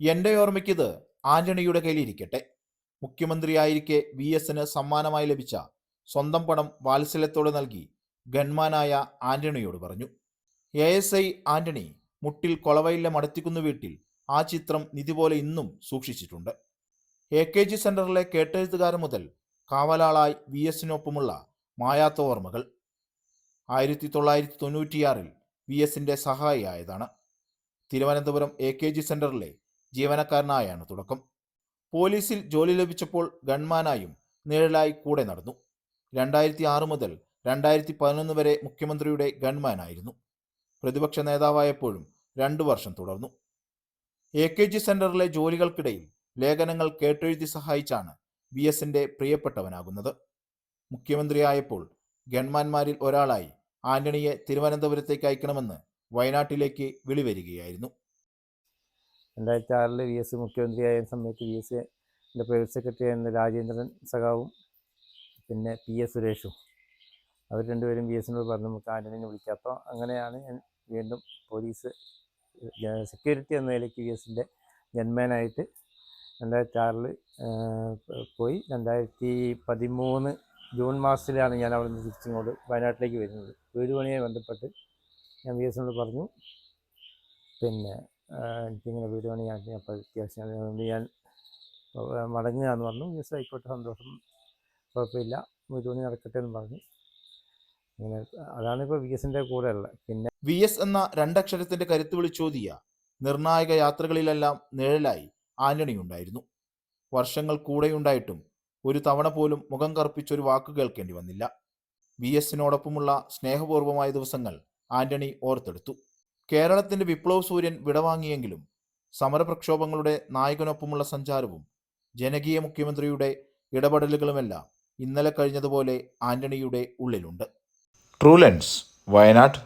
എന്റെ ഓർമ്മയ്ക്കിത് ആന്റണിയുടെ കയ്യിലിരിക്കട്ടെ. മുഖ്യമന്ത്രിയായിരിക്കെ വി എസിന് സമ്മാനമായി ലഭിച്ച സ്വന്തം പണം വാത്സല്യത്തോടെ നൽകി ഗൺമാനായ ആന്റണിയോട് പറഞ്ഞു. എ എസ് ഐ ആന്റണി മുട്ടിൽ കൊളവയില്ല മടത്തിക്കുന്ന വീട്ടിൽ ആ ചിത്രം നിധി പോലെ ഇന്നും സൂക്ഷിച്ചിട്ടുണ്ട്. എ കെ ജി സെന്ററിലെ കേട്ടെഴുത്തുകാരൻ മുതൽ കാവലാളായി വി എസിനൊപ്പമുള്ള മായാത്ത ഓർമ്മകൾ. ആയിരത്തി തൊള്ളായിരത്തി തൊണ്ണൂറ്റിയാറിൽ വി എസിന്റെ സഹായിയായതാണ്. തിരുവനന്തപുരം എ കെ ജി സെന്ററിലെ ജീവനക്കാരനായാണ്. തുടക്കം. പോലീസിൽ ജോലി ലഭിച്ചപ്പോൾ ഗൺമാനായും നിഴലായി കൂടെ നടന്നു. രണ്ടായിരത്തി ആറ് മുതൽ രണ്ടായിരത്തി പതിനൊന്ന് വരെ മുഖ്യമന്ത്രിയുടെ ഗൺമാനായിരുന്നു. പ്രതിപക്ഷ നേതാവായപ്പോഴും രണ്ടു വർഷം തുടർന്നു. എ കെ ജി സെന്ററിലെ ജോലികൾക്കിടയിൽ ലേഖനങ്ങൾ കേട്ടെഴുതി സഹായിച്ചാണ് വി എസിന്റെ പ്രിയപ്പെട്ടവനാകുന്നത്. മുഖ്യമന്ത്രിയായപ്പോൾ ഗൺമാന്മാരിൽ ഒരാളായി ആന്റണിയെ തിരുവനന്തപുരത്തേക്ക് അയക്കണമെന്ന് വയനാട്ടിലേക്ക് വിളി വരികയായിരുന്നു രണ്ടായിരത്തി ആറിൽ വി എസ് മുഖ്യമന്ത്രിയായ സമയത്ത് വി എസ് എന്റെ പ്രൈവറ്റ് സെക്രട്ടറി ആയിരുന്ന രാജേന്ദ്രൻ സഖാവും പിന്നെ പി എസ് സുരേഷും. അവർ രണ്ടുപേരും വി എസിനോട് പറഞ്ഞു നമുക്ക് ആന്റണിനെ വിളിക്കാം അപ്പോൾ അങ്ങനെയാണ് ഞാൻ വീണ്ടും പോലീസ് സെക്യൂരിറ്റി എന്ന നിലയ്ക്ക് വി എസിന്റെ ജന്മനായിട്ട് രണ്ടായിരത്തി ആറിൽ പോയി. രണ്ടായിരത്തി പതിമൂന്ന് ജൂൺ മാസത്തിലാണ് ഞാൻ അവിടെ നിന്ന് തിരിച്ചിങ്ങോട്ട് വയനാട്ടിലേക്ക് വരുന്നത്. വീട് പണിയെ ബന്ധപ്പെട്ട് ഞാൻ വി എസിനോട് പറഞ്ഞു പിന്നെ എനിക്കിങ്ങനെ വീട് പണിയാക്കി അപ്പോൾ അത്യാവശ്യം അതുകൊണ്ട് ഞാൻ മടങ്ങുകയെന്ന് പറഞ്ഞു. യെസ് ആയിക്കോട്ടെ സന്തോഷം. കുഴപ്പമില്ല. വീട് പണി നടക്കട്ടെ എന്ന് പറഞ്ഞു. ഇങ്ങനെ അതാണ് ഇപ്പോൾ വി എസിന്റെ കൂടെ ഉള്ളത്. പിന്നെ വി എസ് എന്ന രണ്ടക്ഷരത്തിന്റെ കരുത്ത് വിളിച്ചോതിയ നിർണായക യാത്രകളിലെല്ലാം നിഴലായി ആന്റണി ഉണ്ടായിരുന്നു. വർഷങ്ങൾ കൂടെയുണ്ടായിട്ടും ഒരു തവണ പോലും മുഖം കറുപ്പിച്ചൊരു വാക്ക് കേൾക്കേണ്ടി വന്നില്ല. വി എസിനോടൊപ്പമുള്ള സ്നേഹപൂർവമായ ദിവസങ്ങൾ ആന്റണി ഓർത്തെടുത്തു. കേരളത്തിന്റെ വിപ്ലവ സൂര്യൻ വിടവാങ്ങിയെങ്കിലും സമരപ്രക്ഷോഭങ്ങളുടെ നായകനൊപ്പമുള്ള സഞ്ചാരവും ജനകീയ മുഖ്യമന്ത്രിയുടെ ഇടപെടലുകളുമെല്ലാം ഇന്നലെ കഴിഞ്ഞതുപോലെ ആന്റണിയുടെ ഉള്ളിലുണ്ട്. ട്രൂലൻസ് വയനാട്